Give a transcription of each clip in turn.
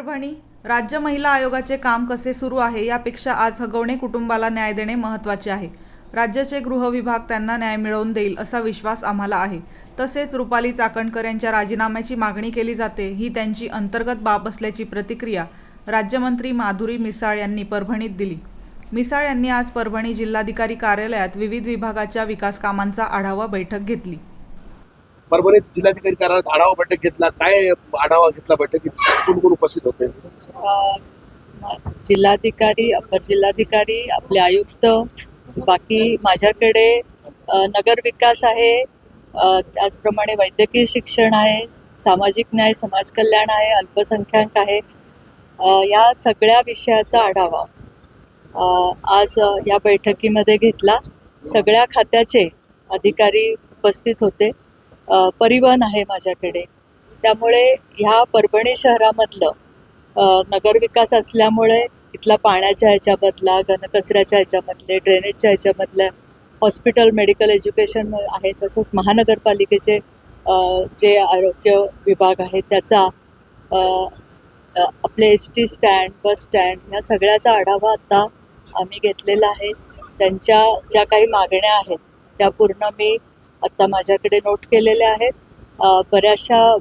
परभणी राज्य महिला आयोगाचे काम कसे सुरू आहे यापेक्षा आज हगवणे कुटुंबाला न्याय देणे महत्त्वाचे आहे. राज्याचे गृह विभाग त्यांना न्याय मिळवून देईल असा विश्वास आम्हाला आहे. तसेच रुपाली चाकणकर यांच्या राजीनाम्याची मागणी केली जाते ही त्यांची अंतर्गत बाब असल्याची प्रतिक्रिया राज्यमंत्री माधुरी मिसाळ यांनी परभणीत दिली. मिसाळ यांनी आज परभणी जिल्हाधिकारी कार्यालयात विविध विभागाच्या विकास कामांचा आढावा बैठक घेतली. परभणीत जिल्हाधिकारी कार्यालयात आढावा बैठक घेतला. काय आढावा घेतला बैठकीत? कोण कोण उपस्थित होते? जिल्हाधिकारी अपर जिल्हाधिकारी आपले आयुक्त बाकी माझ्याकडे नगर विकास आहे त्याचप्रमाणे वैद्यकीय शिक्षण आहे सामाजिक न्याय समाज कल्याण आहे अल्पसंख्याक आहे. या सगळ्या विषयाचा आढावा आज या बैठकीमध्ये घेतला. सगळ्या खात्याचे अधिकारी उपस्थित होते. परिवहन आहे माझ्याकडे. त्यामुळे ह्या परभणी शहरामधलं नगरविकास असल्यामुळे इथला पाण्याच्या ह्याच्यामधला घनकचऱ्याच्या ह्याच्यामधले ड्रेनेजच्या ह्याच्यामधल्या हॉस्पिटल मेडिकल एज्युकेशन आहे तसंच महानगरपालिकेचे जे आरोग्य विभाग आहे त्याचा आपले S T stand bus stand या सगळ्याचा आढावा आता आम्ही घेतलेला आहे. त्यांच्या ज्या काही मागण्या आहेत त्या पूर्ण मी आत्ता माझ्याकडे नोट केलेल्या आहेत. बऱ्याचशा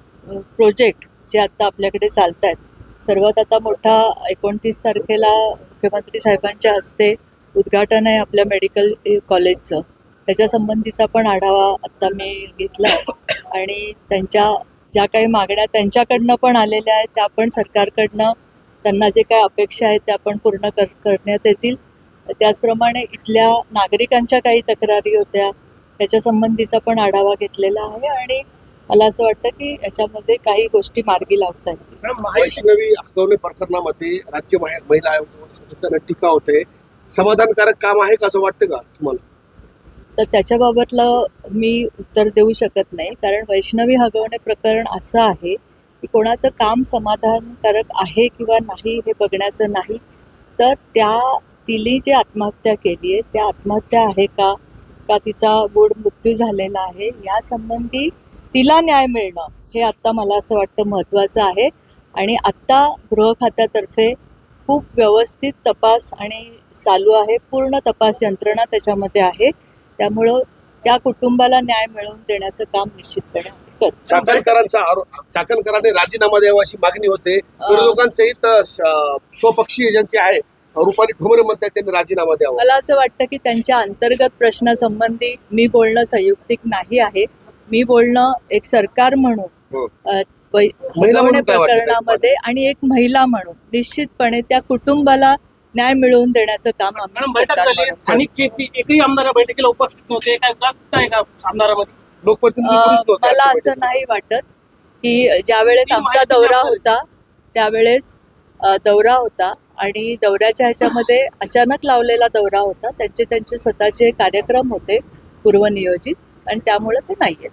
प्रोजेक्ट जे आत्ता आपल्याकडे चालत आहेत सर्वात आता मोठा एकोणतीस तारखेला मुख्यमंत्री साहेबांच्या हस्ते उद्घाटन आहे आपल्या मेडिकल कॉलेजचं त्याच्या संबंधीचा पण आढावा आत्ता मी घेतला आहे आणि त्यांच्या ज्या काही मागण्या त्यांच्याकडनं पण आलेल्या आहेत त्या पण सरकारकडनं त्यांना जे काही अपेक्षा आहेत त्या पण पूर्ण कर करण्यात येतील. त्याचप्रमाणे इथल्या नागरिकांच्या काही तक्रारी होत्या. त्याच्या संबंधीचा पण आढावा घेतलेला आहे आणि मला असं वाटतं की याच्यामध्ये काही गोष्टी मार्गी लावता येतील. वैष्णवी हकवणे प्रकरणामध्ये राज्य महि- महिला आयोगावर टीका होते. समाधानकारक काम आहे का असं वाटतं का तुम्हाला? तर त्याच्याबाबतलं मी उत्तर देऊ शकत नाही कारण वैष्णवी हगवणे प्रकरण असं आहे की कोणाचं काम समाधानकारक आहे किंवा नाही हे बघण्याचं नाही. तर त्या तिने जी आत्महत्या केली आहे त्या आत्महत्या आहे का? का तिचा गोड मृत्यू झालेला आहे यासंबंधी तिला न्याय मिळणं हे आत्ता मला असं वाटतं महत्त्वाचं आहे. आणि आत्ता गृह खात्यातर्फे खूप व्यवस्थित तपास आणि चालू आहे पूर्ण तपास यंत्रणा त्याच्यामध्ये आहे. त्यामुळं त्या कुटुंबाला न्याय मिळवून देण्याचं काम निश्चितपणे चाकणकरांचा आरोप चाकणकरांनी राजीनामा द्यावा अशी मागणी होते. विरोधकांसहित अ, श- स्वपक्षीय ज्यांचे आहे. रुपाली ठोंबरे म्हणतात त्यांनी राजीनामा द्यावा. मला असं वाटतं की त्यांच्या अंतर्गत प्रश्नासंबंधी मी बोलणं संयुक्तिक नाही आहे. मी बोलणं एक सरकार म्हणून हो. प्रकरणामध्ये आणि एक महिला म्हणून निश्चितपणे त्या कुटुंबाला न्याय मिळवून देण्याचं काम आम्ही आमदार बैठकीला उपस्थित नव्हते मला असं. नाही वाटत की ज्यावेळेस आमचा दौरा होता त्यावेळेस दौरा होता आणि दौऱ्याच्या ह्याच्यामध्ये अचानक लावलेला दौरा होता. त्यांचे त्यांचे स्वतःचे कार्यक्रम होते पूर्वनियोजित आणि त्यामुळे ते नाही आहेत